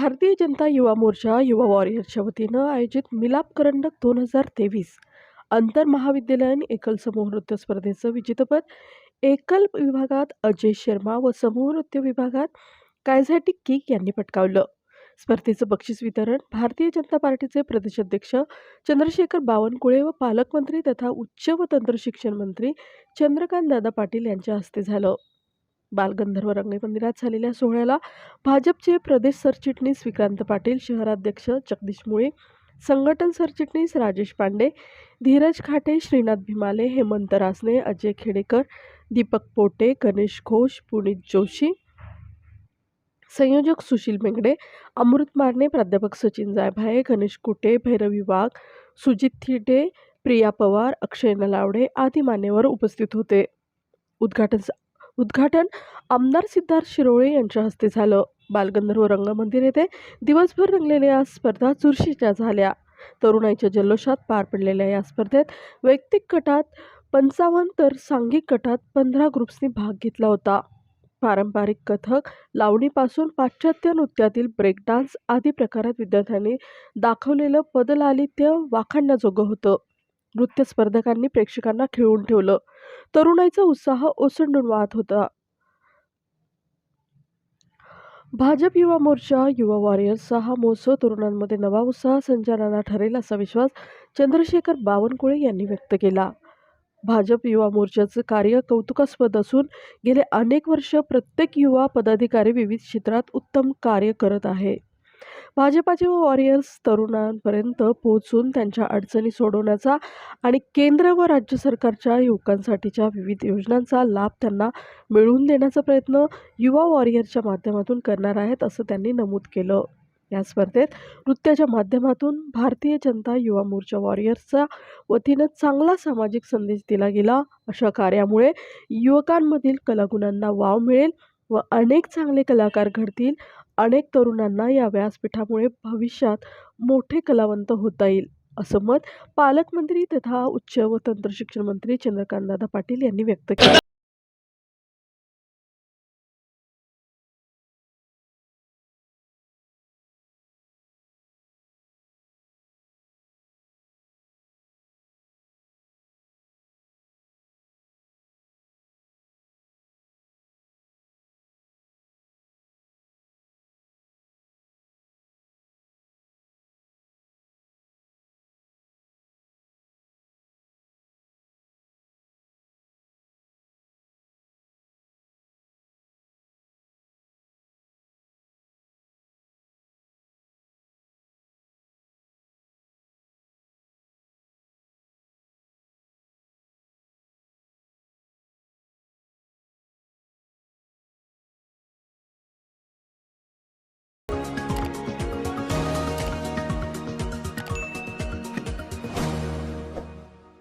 भारतीय जनता युवा मोर्चा युवा वॉरियरच्या वतीनं आयोजित मिलाप करंडक दोन हजार तेवीस आंतर महाविद्यालयीन एकल समूह नृत्य स्पर्धेचं विजेतेपद एकल विभागात अजय शर्मा व समूह नृत्य विभागात कायझॅटिक किक यांनी पटकावलं. स्पर्धेचं बक्षीस वितरण भारतीय जनता पार्टीचे प्रदेशाध्यक्ष चंद्रशेखर बावनकुळे व पालकमंत्री तथा उच्च व तंत्र शिक्षण मंत्री चंद्रकांत दादा पाटील यांच्या हस्ते झालं. बालगंधर्व रंगमंदिरात झालेल्या सोहळ्याला भाजपचे प्रदेश सरचिटणीस विक्रांत पाटील शहराध्यक्ष जगदीश मुळे संघटन सरचिटणीस राजेश पांडे धीरज खाटे श्रीनाथ भीमाले हेमंत रासने अजय खेडेकर दीपक पोटे गणेश घोष पुनीत जोशी संयोजक सुशील मेंगडे अमृत मारणे प्राध्यापक सचिन जायभाये गणेश कुटे भैरवी वाघ सुजित थिटे प्रिया पवार अक्षय नलावडे आदी मान्यवर उपस्थित होते. उद्घाटन उद्घाटन आमदार सिद्धार्थ शिरोळे यांच्या हस्ते झालं. बालगंधर्व रंगमंदिर येथे दिवसभर रंगलेल्या या स्पर्धा चुरशीच्या झाल्या. तरुणाईच्या जल्लोषात पार पडलेल्या या स्पर्धेत वैयक्तिक गटात पंचावन्न तर सांघिक गटात पंधरा ग्रुप्सनी भाग घेतला होता. पारंपरिक कथक लावणीपासून पाश्चात्य नृत्यातील ब्रेक डान्स आदी प्रकारात विद्यार्थ्यांनी दाखवलेलं पदलालित्य वाखाणण्याजोगं होतं. नृत्य स्पर्धकांनी प्रेक्षकांना खिळून ठेवलं. तरुणाईचा उत्साह ओसंडून वाहत होता. भाजप युवा मोर्चा युवा वॉरियर्सचा हा महोत्सव तरुणांमध्ये नवा उत्साह संचारांना ठरेल असा विश्वास चंद्रशेखर बावनकुळे यांनी व्यक्त केला. भाजप युवा मोर्चाचं कार्य कौतुकास्पद असून गेले अनेक वर्ष प्रत्येक युवा पदाधिकारी विविध क्षेत्रात उत्तम कार्य करत आहे. भाजपाचे वॉरियर्स तरुणांपर्यंत पोहोचून त्यांच्या अडचणी सोडवण्याचा आणि केंद्र व राज्य सरकारच्या युवकांसाठीच्या विविध योजनांचा लाभ त्यांना मिळवून देण्याचा प्रयत्न युवा वॉरियरच्या माध्यमातून करणार आहेत असं त्यांनी नमूद केलं. या स्पर्धेत नृत्याच्या माध्यमातून भारतीय जनता युवा मोर्चा वॉरियर्सच्या वतीनं चांगला सामाजिक संदेश दिला गेला. अशा कार्यामुळे युवकांमधील कलागुणांना वाव मिळेल व अनेक चांगले कलाकार घडतील अनेक तरुणांना या व्यासपीठामुळे भविष्यात मोठे कलावंत होता येईल असं मत पालकमंत्री तथा उच्च व तंत्रशिक्षण मंत्री चंद्रकांतदादा पाटील यांनी व्यक्त केलं.